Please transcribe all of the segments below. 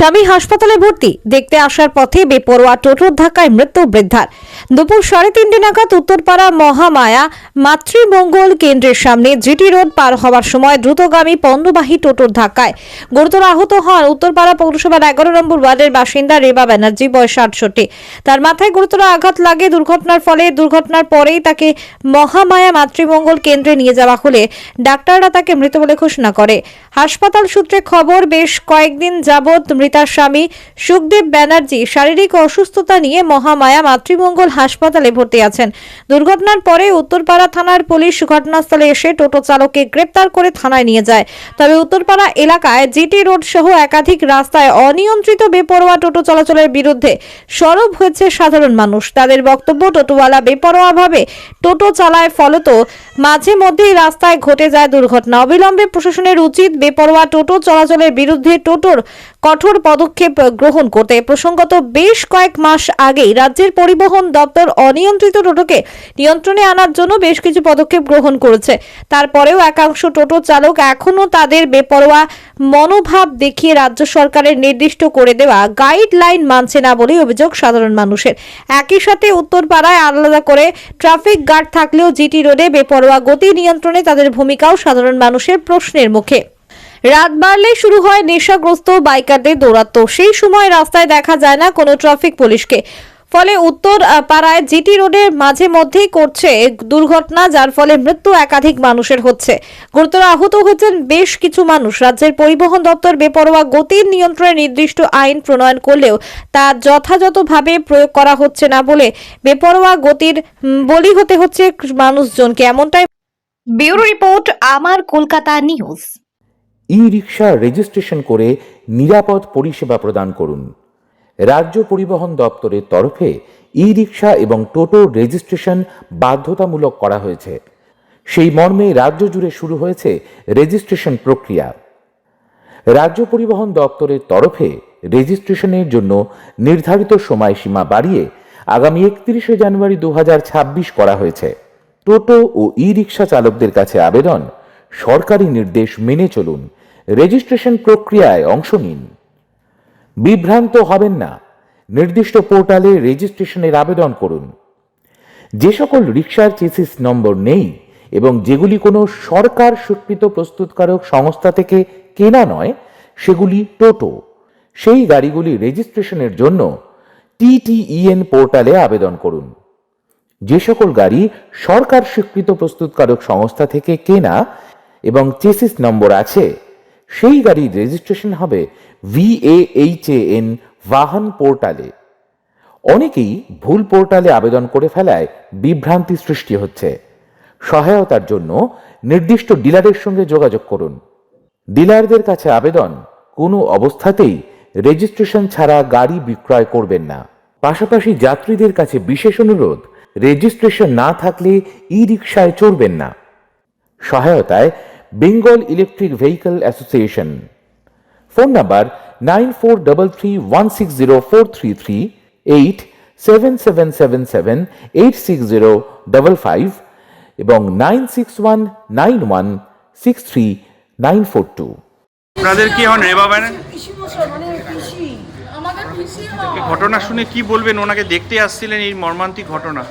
স্বামী হাসপাতালে ভর্তি। দেখতে আসার পথে বেপরোয়া টোটোর ধাক্কায় মৃত্যু বৃদ্ধার। দুপুর সাড়ে তিনটে নাগাদ উত্তরপাড়া মহামায়া মাতৃমঙ্গল কেন্দ্রের সামনে জিটি রোড পার হওয়ার সময় দ্রুতগামী পণ্যবাহী টোটোর ধাক্কায় গুরুতর আহত হন উত্তরপাড়া পৌরসভার এগারো নম্বর ওয়ার্ডের বাসিন্দা রেবা ব্যানার্জি, বয়স আটষট্টি। তার মাথায় গুরুতর আঘাত লাগে, দুর্ঘটনার ফলে দুর্ঘটনার পরেই তাকে মহামায়া মাতৃমঙ্গল কেন্দ্রে নিয়ে যাওয়া হলে ডাক্তাররা তাকে মৃত বলে ঘোষণা করে। হাসপাতাল সূত্রে খবর, বেশ কয়েকদিন যাবৎ মৃতার স্বামী সুখদেব ব্যানার্জি শারীরিক অসুস্থতা নিয়ে মহামায়া মাতৃমঙ্গল হাসপাতালে ভর্তি আছেন। দুর্ঘটনার পরে উত্তরপাড়া থানার পুলিশ ঘটনাস্থলে এসে টোটো চালককে গ্রেপ্তার করে থানায় নিয়ে যায়। তবে উত্তরপাড়া এলাকায় জিটি রোড সহ একাধিক রাস্তায় অনিয়ন্ত্রিত বেপরোয়া টোটো চলাচলের বিরুদ্ধে সরব হয়েছে সাধারণ মানুষ। তাদের বক্তব্য, টোটোওয়ালা বেপরোয়াভাবে টোটো চালায়, ফলত মাঝে মধ্যেই রাস্তায় ঘটে যায় দুর্ঘটনা। অবিলম্বে প্রশাসনের উচিত বেপরোয়া টোটো চলাচলের বিরুদ্ধে টোটোর কঠোর পদক্ষেপ গ্রহণ করতে প্রসঙ্গত বেশ কয়েক মাস আগেই রাজ্যের পরিবহন দপ্তর অনিয়ন্ত্রিত টোটোকে নিয়ন্ত্রণে আনার জন্য বেশ কিছু পদক্ষেপ গ্রহণ করেছে। তারপরেও একাংশ টোটো চালক এখনও তাদের বেপরোয়া মনোভাব দেখিয়ে রাজ্য সরকারের নির্দিষ্ট করে দেওয়া গাইডলাইন মানছে না বলে অভিযোগ সাধারণ মানুষের। একই সাথে উত্তরপাড়ায় আলাদা করে ট্রাফিক গার্ড থাকলেও জিটি রোডে বেপরোয়া গতি নিয়ন্ত্রণে তাদের ভূমিকাও সাধারণ মানুষের প্রশ্নের মুখে। রাত বাড়লে শুরু হয় নেশাগ্রস্ত বাইকারদের দৌরাত্ম। সেই সময় রাস্তায় দেখা যায় না কোনো ট্রাফিক পুলিশকে। ফলে উত্তর পাড়ায় জিটি রোডের মাঝে মধ্যেই করছে দুর্ঘটনা, যার ফলে মৃত্যু একাধিক মানুষের হচ্ছে। গুরুতর আহত হয়েছেন বেশ কিছু মানুষ। রাজ্যের পরিবহন দপ্তর বেপরোয়া গতির নিয়ন্ত্রণে নির্দিষ্ট আইন প্রণয়ন করলেও তা যথাযথভাবে প্রয়োগ করা হচ্ছে না বলে বেপরোয়া গতির বলি হতে হচ্ছে মানুষজনকে। এমনটাই ব্যুরো রিপোর্ট, আমার Kolkata news. E rickshaw registration করে নিরাপদ পরিষেবা প্রদান করুন। রাজ্য পরিবহন দপ্তরের তরফে ই রিক্সা এবং টোটো রেজিস্ট্রেশন বাধ্যতামূলক করা হয়েছে। সেই মর্মে রাজ্য জুড়ে শুরু হয়েছে রেজিস্ট্রেশন প্রক্রিয়া। রাজ্য পরিবহন দপ্তরের তরফে রেজিস্ট্রেশনের জন্য নির্ধারিত সময়সীমা বাড়িয়ে আগামী একত্রিশে জানুয়ারি দু হাজার ছাব্বিশ করা হয়েছে। টোটো ও ই রিক্সা চালকদের কাছে আবেদন, সরকারি নির্দেশ মেনে চলুন। রেজিস্ট্রেশন প্রক্রিয়ায় অংশ নিন। বিভ্রান্ত হবেন না। নির্দিষ্ট পোর্টালে রেজিস্ট্রেশনের আবেদন করুন। যে সকল রিক্সার চেসিস নম্বর নেই এবং যেগুলি কোনো সরকার স্বীকৃত প্রস্তুতকারক সংস্থা থেকে কেনা নয়, সেগুলি টোটো। সেই গাড়িগুলি রেজিস্ট্রেশনের জন্য টিটিইএন পোর্টালে আবেদন করুন। যে সকল গাড়ি সরকার স্বীকৃত প্রস্তুতকারক সংস্থা থেকে কেনা এবং চেসিস নম্বর আছে সেই গাড়ির রেজিস্ট্রেশন হবে ভিএএইচএএন বাহন পোর্টালে। অনেকেই ভুল পোর্টালে আবেদন করে ফেলায় বিভ্রান্তি সৃষ্টি হচ্ছে। সহায়তার জন্য নির্দিষ্ট ডিলারের সঙ্গে যোগাযোগ করুন। ডিলারদের কাছে আবেদন কোনো অবস্থাতেই রেজিস্ট্রেশন ছাড়া গাড়ি বিক্রয় করবেন না। পাশাপাশি যাত্রীদের কাছে বিশেষ অনুরোধ রেজিস্ট্রেশন না থাকলে ই রিক্সায় চড়বেন না। সহায়তায় Bengal electric vehicle association phone number nine four double three one six zero four three three eight seven seven seven seven eight six zero double five এবং nine six one nine one six three nine four two আপনাদের কি হন Reba banner মানে এই ঘটনা শুনে কি বলবেন? ওনাকে দেখতে আসছিলেন এই মর্মান্তিক ঘটনা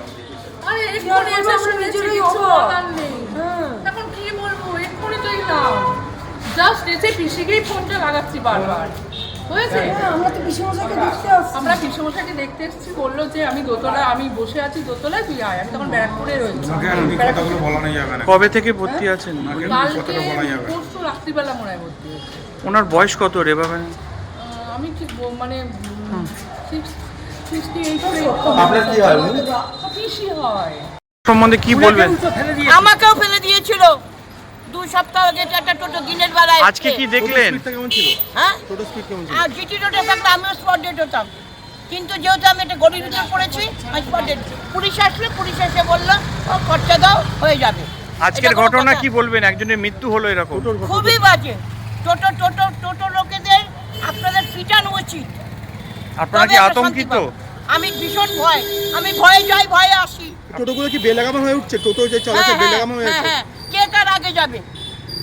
আরে কি এক্ষুনি আর এসে বলব, শুনেছি নিজেরই কি ইচ্ছা। অবদান নেই হ্যাঁ এখন কি বলব এক্ষুনি তো এলাম জাস্ট এসে পিসিকেই ফোনটা লাগাচ্ছি বারবার। হয়েছে? হ্যাঁ, আমরা তো পিসিমশাইকে দেখতে আসছি। আমরা পিসমশাইকে দেখতে এসেছি বলল যে আমি দোতলা আমি বসে আছি দোতলায় তুই আয়। আমি তখন ব্যারাকপুরে রয়েছি। কথাগুলো বলানো যাবে না। কবে থেকে ভর্তি আছেন? কালকে কথাটা বলা যাবে পরশু রাত্রিবেলা মনে হয় ভর্তি হয়েছি। ওনার বয়স কত ব্যানার আহ, আমি ঠিক মানে আপনার কি হয়? সম্বন্ধে কি বলবেন? আমাকেও ফেলে দিয়েছিল। দু সপ্তাহ আগে একটা টোটো দিনের বেলায় আজকে কি দেখলেন? হ্যাঁ? আর জিটি রোডে থাকলে আমিও স্পট ডেট হতাম। কিন্তু যেহেতু আমি একটা গরিব ভিতরে পড়েছি আমি স্পট ডেট পুলিশ আসলে পুলিশ এসে বলল ও খরচা দাও হয়ে যাবে। আজকের ঘটনা কি বলবেন? একজনের মৃত্যু হলো এরকম। খুবই বাজে। টোটো টোটো টোটো লোকেদের আপনাদের পিটানো উচিত। আপনারা কি আতঙ্কিত? আমি ভীষণ ভয়। আমি ভয়ে যাই ভয়ে আসি। টোটোগুলো কি বেলাগামা হয়ে উঠছে? টোটো যে হ্যাঁ চলাচল হ্যাঁ বেলাগামা হয়ে হ্যাঁ। আগে যাবে?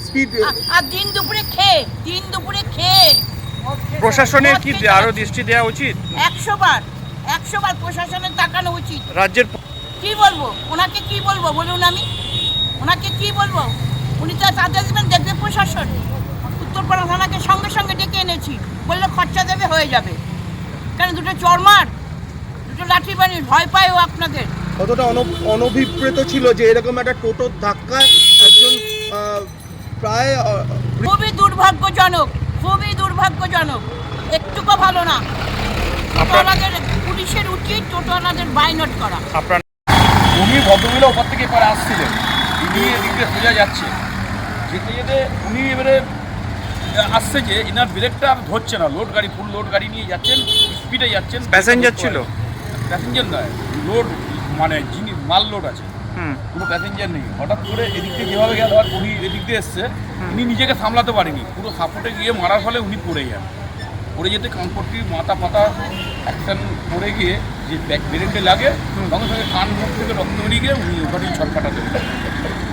স্পিড আর দিন দুপুরে খেয়ে দিন দুপুরে খেয়ে প্রশাসনের কি আরও দৃষ্টি দেওয়া উচিত? একশো বার একশো বার প্রশাসনের তাকানো উচিত। রাজ্যের কি বলব? ওনাকে কি বলব? বলুন আমি। ওনাকে কি বলব? উনি তো তাদের দেবেন দেখবে প্রশাসন। উত্তরপাড়া থানাকে সঙ্গে সঙ্গে ডেকে এনেছি। বলল খরচা দেবে হয়ে যাবে। কেন দুটো চরমার দুটো লাঠি বানিয়ে ভয় পায় ও আপনাদের। কতটা অন- অনভিপ্রেত ছিল যে এরকম একটা টোটোর ধাক্কায় একজন প্রায় খুবই দুর্ভাগ্যজনক খুবই দুর্ভাগ্যজনক। একটুকু ভালো না। টোটোওয়ালাদের পুলিশের উচিত টোটোওয়ালাদের বাইনট করা। আপনার উনি ভদ্রমহিলা ওপর থেকে এপারে আসছিলেন। তিনি এদিক দিয়ে সোজা যাচ্ছে। যেতে যেতে উনি এবারে আসছে যে ইনার ব্রেকটা আর ধরছে না। লোড গাড়ি ফুল লোড গাড়ি নিয়ে যাচ্ছেন স্পিডে যাচ্ছেন। Passenger ছিল? প্যাসেঞ্জার নয়। লোড মানে জিনিস মাল লোড আছে। কোনো প্যাসেঞ্জার নেই। হঠাৎ করে এদিক দিয়ে যেভাবে গেল আর উনি এদিক দিয়ে এসছে উনি নিজেকে সামলাতে পারেনি। পুরো সাপোর্টে গিয়ে মারার ফলে উনি পড়ে যান। পড়ে যেতে কানপট্টি মাথা পাতা অ্যাকশন পড়ে গিয়ে যে ব্যাক ব্রেনটে লাগে সঙ্গে সঙ্গে কান মুখ থেকে রক্ত বেরিয়ে গিয়ে উনি ওখানেই ছটফটাতে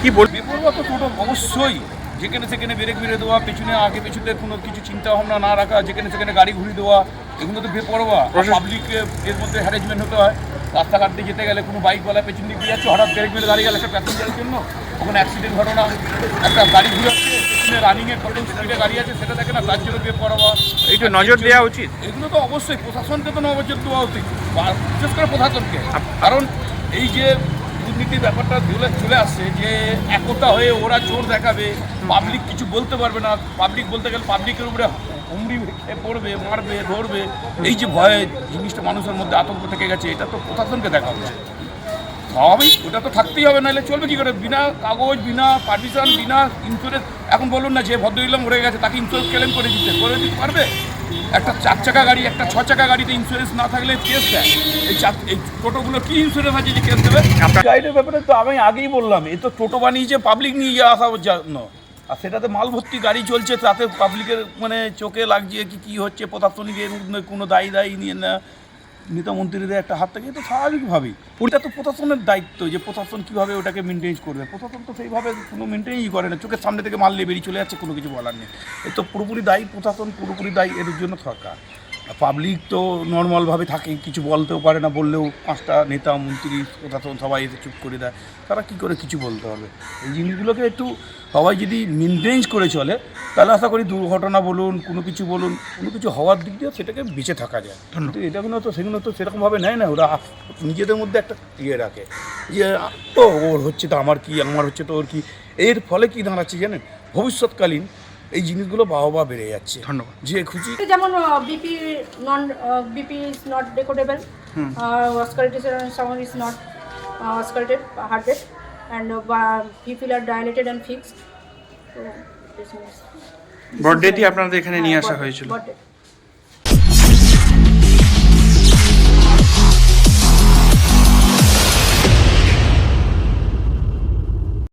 কি বল বেপরোয়া তো টোটো অবশ্যই যেখানে সেখানে ব্রেক মেরে দেওয়া পেছনে আগে পেছনে কোনো কিছু চিন্তা ভাবনা না রাখা যেখানে সেখানে গাড়ি ঘুরিয়ে দেওয়া এগুলো তো বেপরোয়া। পাবলিক এর মধ্যে হ্যারেসমেন্ট হতে হয়। রাস্তাঘাট দিয়ে যেতে গেলে কোনো বাইক বাইকওয়ালা পেছন দিকে যাচ্ছে হঠাৎ ব্রেক মেরে দাঁড়িয়ে গেলে একটা প্যাসেঞ্জারের জন্য। ওখানে অ্যাক্সিডেন্ট ঘটনা একটা গাড়ি ঘুরে আসছে পেছনে রানিংয়ে কত স্পিডে গাড়ি আছে সেটা দেখে না তার জন্য বেপরোয়া একটু নজর দেওয়া উচিত? এগুলো তো অবশ্যই প্রশাসনকে তো নজর দেওয়া উচিত। বিশেষ করে প্রশাসনকে কারণ এই যে দুর্নীতির ব্যাপারটা চলে চলে আসছে যে একতা হয়ে ওরা জোর দেখাবে পাবলিক কিছু বলতে পারবে না। পাবলিক বলতে গেলে পাবলিকের উপরে হুমড়ি পড়বে, মারবে, ধরবে। এই যে ভয়ে জিনিসটা মানুষের মধ্যে আতঙ্ক থেকে গেছে, এটা তো প্রশাসনকে দেখা উচিত স্বাভাবিক, ওটা তো থাকতেই হবে, নাহলে চলবে কি করে? বিনা কাগজ, বিনা পারমিশন বিনা ইন্স্যুরেন্স এখন বলুন না যে ভদ্রইলাম মরে গেছে, তাকে ইন্স্যুরেন্স ক্লেম করে দিতে করে দিতে পারবে? একটা চার চাকা গাড়ি একটা ছ চাকা গাড়িতে ইন্স্যুরেন্স না থাকলে কেস দেয়। এই চার এই টোটোগুলো কি ইন্স্যুরেন্স আছে যে কেস দেবে? গাড়ির ব্যাপারে তো আমি আগেই বললাম এ তো টোটো বানিয়েছে পাবলিক নিয়ে যাওয়া আসার জন্য আর সেটাতে মাল ভর্তি গাড়ি চলছে তাতে পাবলিকের মানে চোখে লাগছে কি কী হচ্ছে প্রশাসনিক কোনো দায়ী দায়ী নিয়ে না নেতা মন্ত্রীদের একটা হাত থাকে, এটা স্বাভাবিকভাবেই। ওটা তো প্রশাসনের দায়িত্ব যে প্রশাসন কীভাবে ওটাকে মেনটেন করবে। প্রশাসন তো সেইভাবে কোনো মেনটেনই করে না। চোখের সামনে থেকে মারলে বেরিয়ে চলে যাচ্ছে, কোনো কিছু বলার নেই। এ তো পুরোপুরি দায়ী প্রশাসন, পুরোপুরি দায়ী এর জন্য সরকার। পাবলিক তো নর্মালভাবে থাকে কিছু বলতেও পারে না বললেও পাঁচটা নেতা মন্ত্রী প্রশাসন সবাই এসে চুপ করে দেয়। তারা কী করে কিছু বলতে হবে? এই জিনিসগুলোকে একটু সবাই যদি মেনটেন করে চলে তাহলে আশা করি দুর্ঘটনা বলুন কোনো কিছু বলুন কোনো কিছু হওয়ার দিক দিয়ে সেটাকে বেঁচে থাকা যায়। কিন্তু এটাগুলো তো সেগুলো তো সেরকমভাবে নেয় না ওরা নিজেদের মধ্যে একটা ইয়ে রাখে। যে ও ওর হচ্ছে তো আমার কি আমার হচ্ছে তো ওর কি? এর ফলে কি দাঁড়াচ্ছে জানেন? ভবিষ্যৎকালীন এই জিনিসগুলো বাহবা বেড়ে যাচ্ছে। ধন্যবাদ। যে খুশি যেমন BP non BP is not decodable auscultated summer is not auscultated heart rate and pupil are dilated and fixed বার্থডেটি আপনাদের এখানে নিয়ে আসা হয়েছিল।